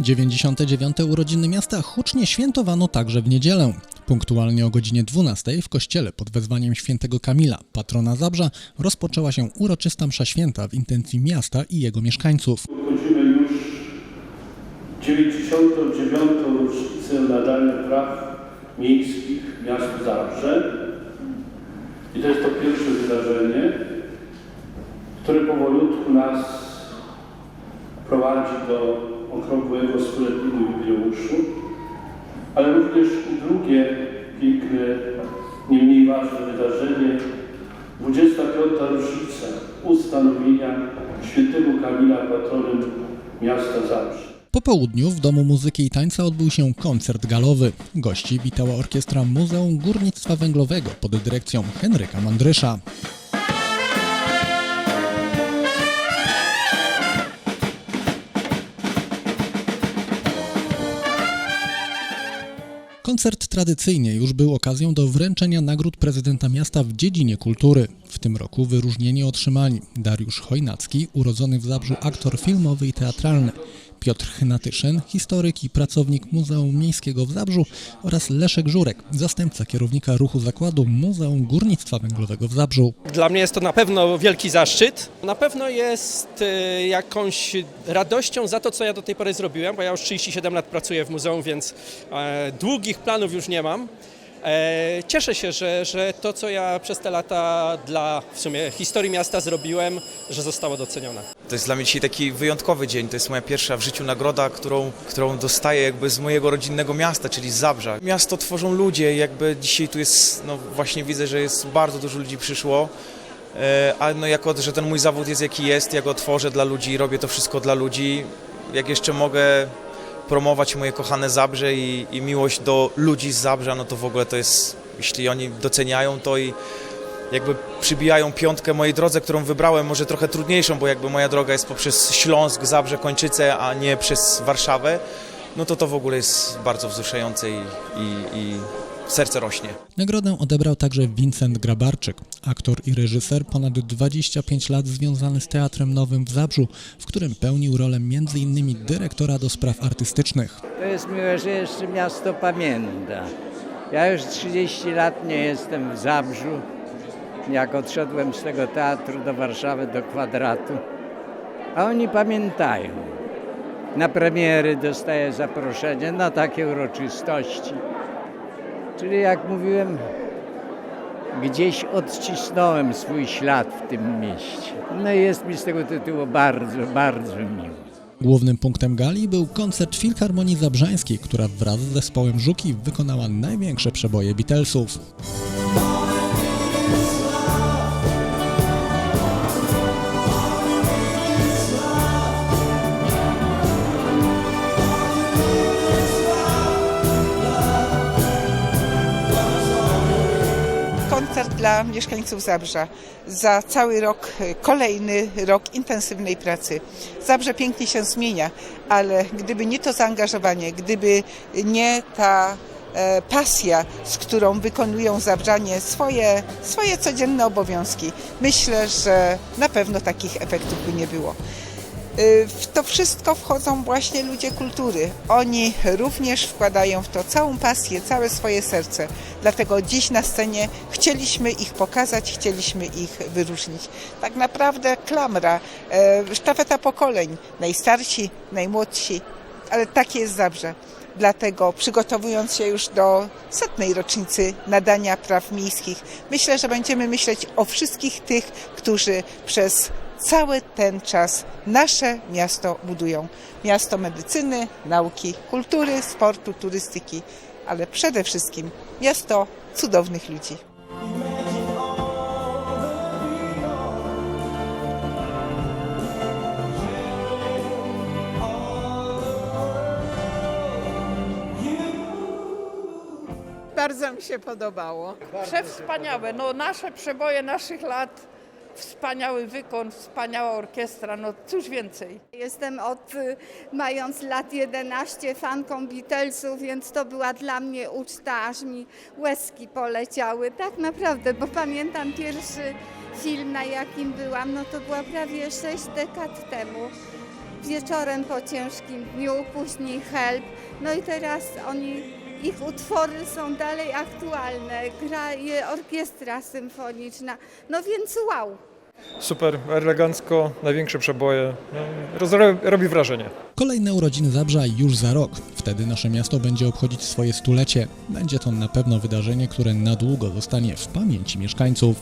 99. urodziny miasta hucznie świętowano także w niedzielę. Punktualnie o godzinie 12 w kościele pod wezwaniem świętego Kamila, patrona Zabrza, rozpoczęła się uroczysta msza święta w intencji miasta i jego mieszkańców. Obchodzimy już 99. rocznicę nadania praw miejskich miastu Zabrze. I to jest to pierwsze wydarzenie, które powolutku nas prowadzi do okrągłego stuletniego jubileuszu, ale również drugie piękne, nie mniej ważne wydarzenie, 25. rocznica ustanowienia świętego Kamila patronem miasta Zabrze. Po południu w Domu Muzyki i Tańca odbył się koncert galowy. Gości witała orkiestra Muzeum Górnictwa Węglowego pod dyrekcją Henryka Mandrysza. Koncert tradycyjnie już był okazją do wręczenia nagród prezydenta miasta w dziedzinie kultury. W tym roku wyróżnienie otrzymali Dariusz Chojnacki, urodzony w Zabrzu aktor filmowy i teatralny, Piotr Chnatyszyn, historyk i pracownik Muzeum Miejskiego w Zabrzu oraz Leszek Żurek, zastępca kierownika ruchu zakładu Muzeum Górnictwa Węglowego w Zabrzu. Dla mnie jest to na pewno wielki zaszczyt. Na pewno jest e, jakąś radością za to, co ja do tej pory zrobiłem, bo ja już 37 lat pracuję w muzeum, więc e, długich planów już nie mam. E, Cieszę się, że, że to, co ja przez te lata dla w sumie historii miasta zrobiłem, że zostało docenione. To jest dla mnie dzisiaj taki wyjątkowy dzień. To jest moja pierwsza w życiu nagroda, którą, którą dostaję jakby z mojego rodzinnego miasta, czyli z Zabrza. Miasto tworzą ludzie, jakby dzisiaj tu jest, no właśnie widzę, że jest bardzo dużo ludzi przyszło. E, Ale no jako, że ten mój zawód jest jaki jest, ja go tworzę dla ludzi, robię to wszystko dla ludzi. Jak jeszcze mogę promować moje kochane Zabrze i, i miłość do ludzi z Zabrza, no to w ogóle to jest, jeśli oni doceniają to i jakby przybijają piątkę mojej drodze, którą wybrałem, może trochę trudniejszą, bo jakby moja droga jest poprzez Śląsk, Zabrze, Kończyce, a nie przez Warszawę, no to to w ogóle jest bardzo wzruszające i, i, i serce rośnie. Nagrodę odebrał także Vincent Grabarczyk, aktor i reżyser ponad 25 lat związany z Teatrem Nowym w Zabrzu, w którym pełnił rolę m.in. dyrektora do spraw artystycznych. To jest miłe, że jeszcze miasto pamięta. Ja już 30 lat nie jestem w Zabrzu. Jak odszedłem z tego teatru do Warszawy, do kwadratu. A oni pamiętają. Na premiery dostaję zaproszenie, na takie uroczystości. Czyli jak mówiłem, gdzieś odcisnąłem swój ślad w tym mieście. No i jest mi z tego tytułu bardzo, bardzo miło. Głównym punktem gali był koncert Filharmonii Zabrzańskiej, która wraz z zespołem Żuki wykonała największe przeboje Beatlesów. Dla mieszkańców Zabrza. Za cały rok, e, kolejny rok intensywnej pracy. Zabrze pięknie się zmienia, ale gdyby nie to zaangażowanie, gdyby nie ta e, pasja, z którą wykonują Zabrzanie swoje, swoje codzienne obowiązki, myślę, że na pewno takich efektów by nie było. Y, W to wszystko wchodzą właśnie ludzie kultury. Oni również wkładają w to całą pasję, całe swoje serce. Dlatego dziś na scenie chcieliśmy ich pokazać, chcieliśmy ich wyróżnić. Tak naprawdę klamra, e, sztafeta pokoleń, najstarsi, najmłodsi, ale takie jest Zabrze. Dlatego przygotowując się już do setnej rocznicy nadania praw miejskich, myślę, że będziemy myśleć o wszystkich tych, którzy przez cały ten czas nasze miasto budują. Miasto medycyny, nauki, kultury, sportu, turystyki, ale przede wszystkim miasto cudownych ludzi. Bardzo mi się podobało. Przewspaniałe. No, nasze przeboje naszych lat, wspaniały wykon, wspaniała orkiestra, no cóż więcej. Jestem od y, mając lat 11 fanką Beatlesów, więc to była dla mnie uczta, aż mi łezki poleciały. Tak naprawdę, bo pamiętam pierwszy film, na jakim byłam, no to była prawie 6 dekad temu. wieczorem po ciężkim dniu, później Help. No i teraz oni, ich utwory są dalej aktualne, gra je orkiestra symfoniczna. No więc wow. Super, elegancko, największe przeboje. No, robi wrażenie. Kolejne urodziny Zabrza już za rok. Wtedy nasze miasto będzie obchodzić swoje stulecie. Będzie to na pewno wydarzenie, które na długo zostanie w pamięci mieszkańców.